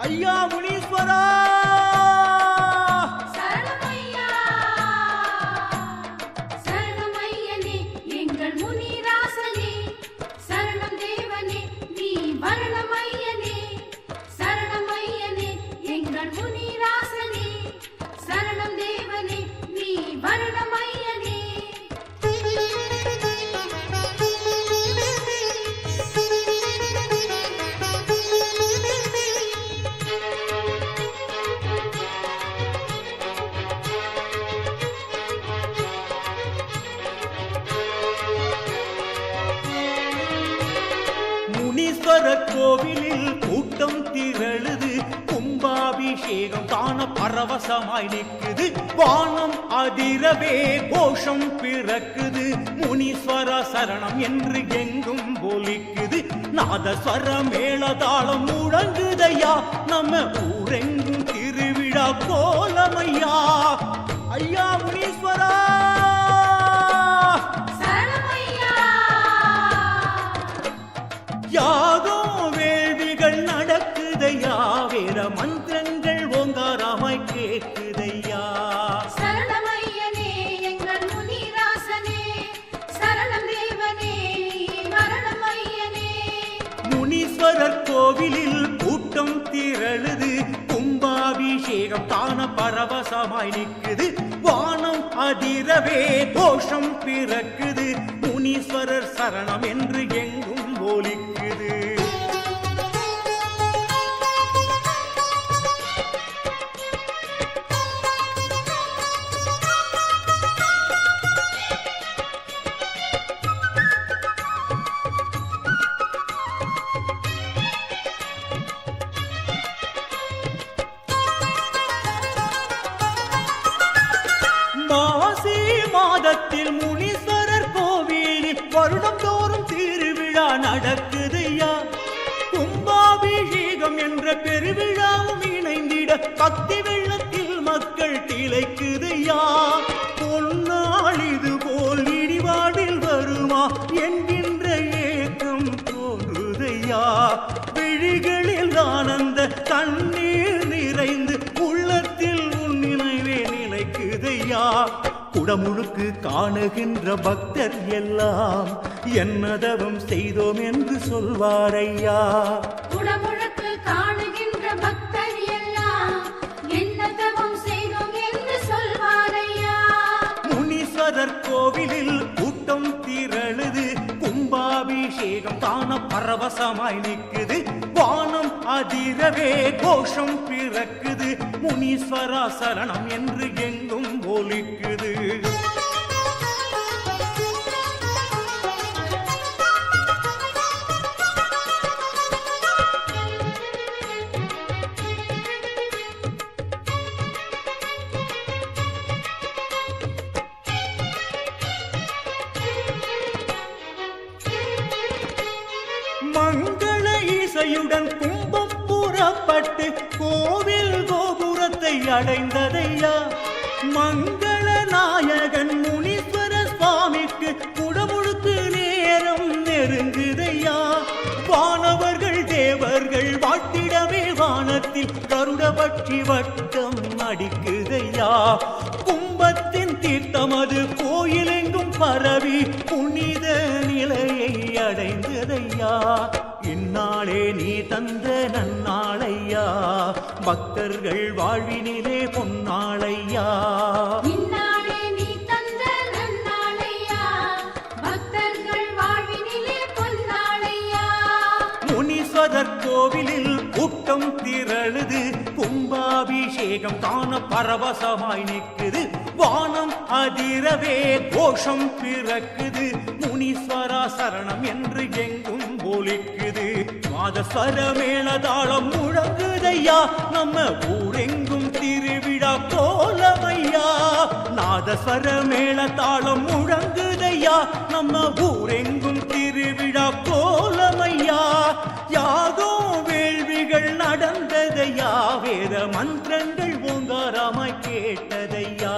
ஐயா முனீஸ்வரா! முனீஸ்வரர் கோவிலில் கூட்டம் திரழுது கும்பாபிஷேகம் காண பரவசமாய் நிற்குது. வானம் அதிரவே கோஷம் பிறக்குது. முனீஸ்வர சரணம் என்று எங்கும் ஒலிக்குது. நாதஸ்வர மேளதாளம் முழங்குதையா. நம்ம ஊரெங்கும் திருவிழா கோலமையா. ஐயா முனீஸ்வரா! கோவிலில் கூட்டம் திரழுது கும்பாபிஷேகம் தான பரவசமாய் நிற்குது. வானம் அதிரவே கோஷம் பிறக்குது. முனீஸ்வரர் சரணம் என்று எங்க மாதத்தில் முனீஸ்வரர் கோவிலில் வருடம் தோறும் திருவிழா நடக்குதையா? கும்பாபிஷேகம் என்ற பெருவிழாவும் இணைந்திட பக்தி வெள்ளத்தில் மக்கள் திளைக்குதையா? குடமுழுக்கு காணுகின்ற பக்தர் எல்லாம் என்னதவம் செய்தோம் என்று சொல்வாரையா குடமுழக்கு காணுகின்ற பக்தர் எல்லாம் என்ன தவம் செய்தோம் என்று சொல்வாரையா முனீஸ்வரர் கோவிலில் மேகம் தான பரவசமாய் நிற்குது. வானம் அதிரவே கோஷம் பிறக்குது. முனீஸ்வரா சரணம் என்று எங்கும் ஒலிக்குது. இசையுடன் கும்பம் புறப்பட்டு கோவில் கோபுரத்தை அடைந்ததையா? மங்கள நாயகன் முனீஸ்வர சுவாமிக்கு குடமுழுக்கு நேரம் நெருங்குதையா? வானவர்கள் தேவர்கள் வாட்டிடமே வானத்தில் கருடபட்சி வட்டம் அடிக்குதையா? கும்பத்தின் தீர்த்தமது கோயிலெங்கும் பரவி புனித நிலையை அடைந்ததையா? இந்நாளே நீ தந்த நன்னாளையா? பக்தர்கள் வாழ்வினிலே பொன்னாளையா? கோவிலில் கூட்டம் திரழுது கும்பாபிஷேகம் காண பரவசமாய் நிற்குது. வானம் அதிரவே கோஷம் பிறக்குது. முனீஸ்வரா சரணம் என்று எங்கும் ஒலிக்குது சரமேள தாளம் முழங்குதையா. நம்ம ஊரெங்கும் திருவிழா கோலமையா. நாத சரமேள தாளம் முழங்குதையா. நம்ம ஊரெங்கும் திருவிழா கோலமையா. யாகோ வேள்விகள் நடந்ததையா. வேத மந்திரங்கள் ஓங்காரமாய் கேட்டதையா.